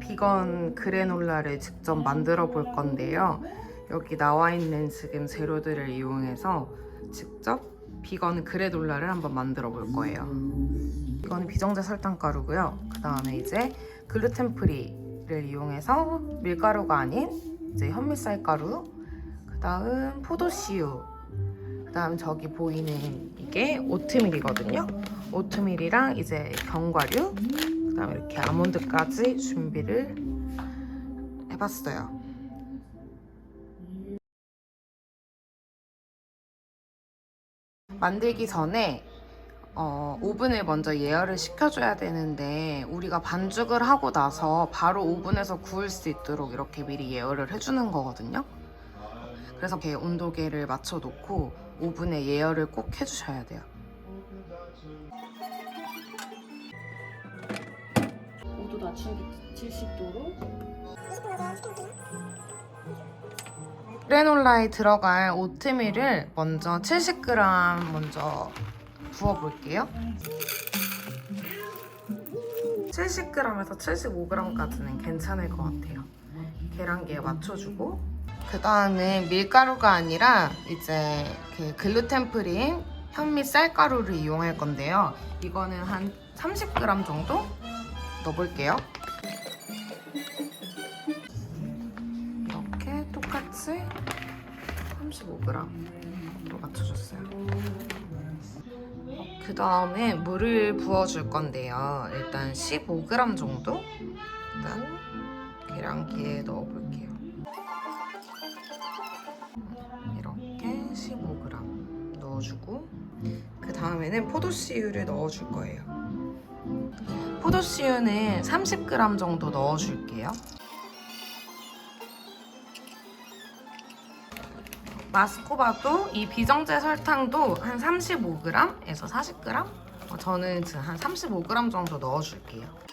비건 그래놀라를 직접 만들어 볼 건데요. 여기 나와 있는 지금 재료들을 이용해서 직접 비건 그래놀라를 한번 만들어 볼 거예요. 이거는 비정제 설탕 가루고요. 그 다음에 이제 글루텐 프리를 이용해서 밀가루가 아닌 이제 현미쌀 가루. 그 다음 포도씨유. 그 다음 저기 보이는 이게 오트밀이거든요. 오트밀이랑 이제 견과류. 그 다음에 이렇게 아몬드까지 준비를 해봤어요. 만들기 전에 어, 오븐을 먼저 예열을 시켜줘야 되는데 우리가 반죽을 하고 나서 바로 오븐에서 구울 수 있도록 이렇게 미리 예열을 해주는 거거든요. 그래서 이렇게 온도계를 맞춰 놓고 오븐에 예열을 꼭 해주셔야 돼요. 온도 낮추기 70도로 그래놀라에 들어갈 오트밀을 먼저 70g 먼저 부어볼게요. 70g에서 75g까지는 괜찮을 것 같아요. 계량기에 맞춰주고 그 다음에 밀가루가 아니라 이제 그 글루텐 프리인 현미 쌀가루를 이용할 건데요. 이거는 한 30g 정도 넣어볼게요. 이렇게 똑같이 35g으로 맞춰줬어요. 그 다음에 물을 부어줄 건데요. 일단 15g 정도? 일단 계량기에 넣어볼게요. 이렇게 15g 넣어주고 그 다음에는 포도씨유를 넣어줄 거예요. 포도씨유는 30g 정도 넣어줄게요. 마스코바도 이 비정제 설탕도 한 35g에서 40g? 어, 저는 지금 한 35g 정도 넣어줄게요.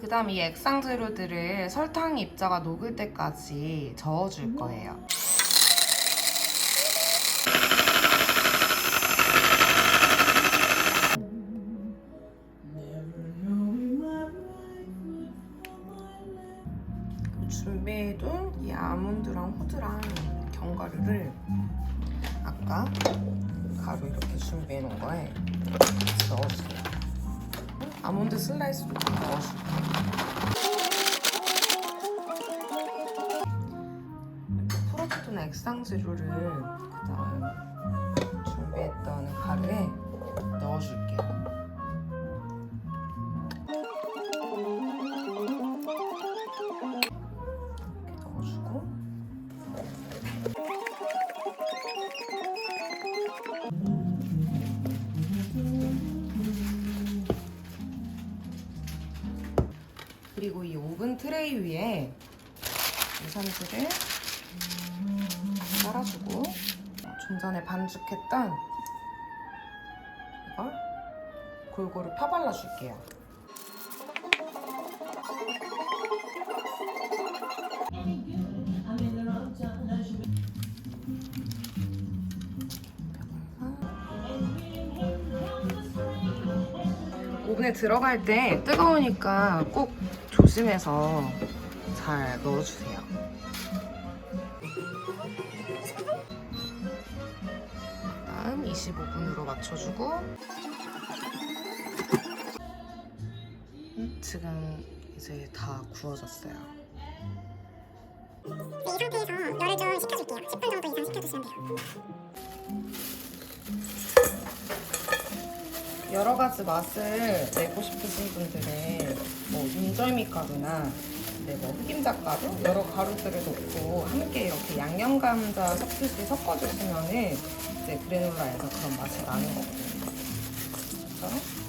그 다음 이 액상 재료들을 설탕 입자가 녹을 때까지 저어줄 거예요. 준비해둔 이 아몬드랑 호두랑 견과류를 아까 가루 이렇게 준비해놓은 거에 넣어주세요. 아몬드 슬라이스도 좀 넣어줄게요. 이렇게 풀어둔 액상 재료를 그다음 준비했던 가루에 넣어줄게요. 그리고 이 오븐 트레이 위에 유산슬을 깔아주고 좀 전에 반죽했던 이걸 골고루 펴발라 줄게요. 오븐에 들어갈 때 뜨거우니까 꼭 조심해서 잘 넣어주세요. 다음 25분으로 맞춰주고 음, 지금 이제 다 구워졌어요. 네, 이 상태에서 열을 좀 식혀줄게요. 10분 정도 이상 식혀주시면 돼요. 여러 가지 맛을 내고 싶으신 분들은 뭐 인절미 가루나 네, 뭐 흑임자 가루 여러 가루들을 넣고 함께 이렇게 양념 감자 섞듯이 섞어주시면은 이제 그래놀라에서 그런 맛이 나는 거거든요. 그래서